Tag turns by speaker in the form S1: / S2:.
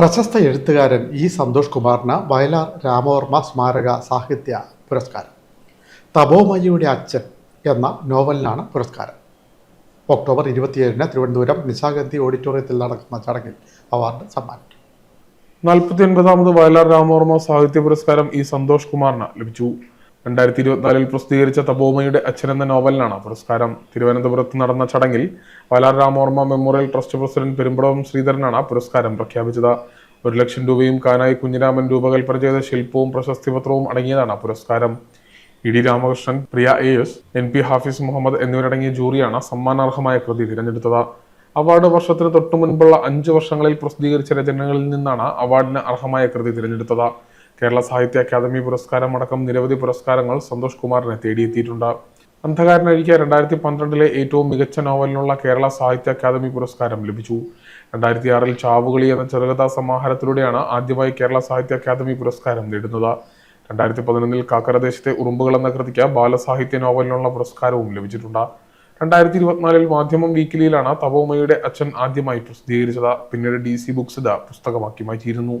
S1: പ്രശസ്ത എഴുത്തുകാരൻ ഇ സന്തോഷ് കുമാറിന് വയലാർ രാമവർമ്മ സ്മാരക സാഹിത്യ പുരസ്കാരം. തപോമയിയുടെ അച്ഛൻ എന്ന നോവലിനാണ് പുരസ്കാരം. ഒക്ടോബർ ഇരുപത്തിയേഴിന് തിരുവനന്തപുരം നിശാഗന്ധി ഓഡിറ്റോറിയത്തിൽ നടക്കുന്ന ചടങ്ങിൽ അവാർഡ് സമ്മാനിക്കും.
S2: നാൽപ്പത്തി ഒൻപതാമത് വയലാർ രാമവർമ്മ സാഹിത്യ പുരസ്കാരം ഇ സന്തോഷ് കുമാറിന് ലഭിച്ചു. രണ്ടായിരത്തി ഇരുപത്തിനാലിൽ പ്രസിദ്ധീകരിച്ച തപോമയുടെ അച്ഛൻ എന്ന നോവലിനാണ് പുരസ്കാരം. തിരുവനന്തപുരത്ത് നടന്ന ചടങ്ങിൽ Vayalar Ramavarma memorial trust president Perumbadavam ശ്രീധരനാണ് പുരസ്കാരം പ്രഖ്യാപിച്ചത്. ഒരു ലക്ഷം രൂപയും കാനായി കുഞ്ഞിരാമൻ രൂപകൽപ്പന ചെയ്ത ശില്പവും പ്രശസ്തി പത്രവും അടങ്ങിയതാണ് പുരസ്കാരം. E D Ramakrishnan Priya A S N P Hafis Muhammad എന്നിവരടങ്ങിയ ജൂറിയാണ് സമ്മാനാർഹമായ കൃതി തിരഞ്ഞെടുത്തത്. അവാർഡ് വർഷത്തിന് തൊട്ടു മുൻപുള്ള അഞ്ച് വർഷങ്ങളിൽ പ്രസിദ്ധീകരിച്ച രചനകളിൽ നിന്നാണ് അവാർഡിന് അർഹമായ കൃതി തിരഞ്ഞെടുത്തത്. കേരള സാഹിത്യ അക്കാദമി പുരസ്കാരം അടക്കം നിരവധി പുരസ്കാരങ്ങൾ സന്തോഷ് കുമാറിനെ തേടിയെത്തിയിട്ടുണ്ട്. അന്ധകാരനഴിക രണ്ടായിരത്തി പന്ത്രണ്ടിലെ ഏറ്റവും മികച്ച നോവലിനുള്ള കേരള സാഹിത്യ അക്കാദമി പുരസ്കാരം ലഭിച്ചു. രണ്ടായിരത്തി ആറിൽ ചാവുകളി എന്ന ചെറുകഥാ സമാഹാരത്തിലൂടെയാണ് ആദ്യമായി കേരള സാഹിത്യ അക്കാദമി പുരസ്കാരം നേടുന്നത്. രണ്ടായിരത്തി പതിനൊന്നിൽ കാക്കരദേശത്തെ ഉറുമ്പുകൾ എന്ന കൃതിക്ക് ബാലസാഹിത്യ നോവലിനുള്ള പുരസ്കാരവും ലഭിച്ചിട്ടുണ്ട്. രണ്ടായിരത്തി ഇരുപത്തിനാലിൽ മാധ്യമം വീക്കിലിയിലാണ് തപോമയുടെ അച്ഛൻ ആദ്യമായി പ്രസിദ്ധീകരിച്ചത്. പിന്നീട് ഡി സി ബുക്സ് പുസ്തകമാക്കി മാറ്റിയിരുന്നു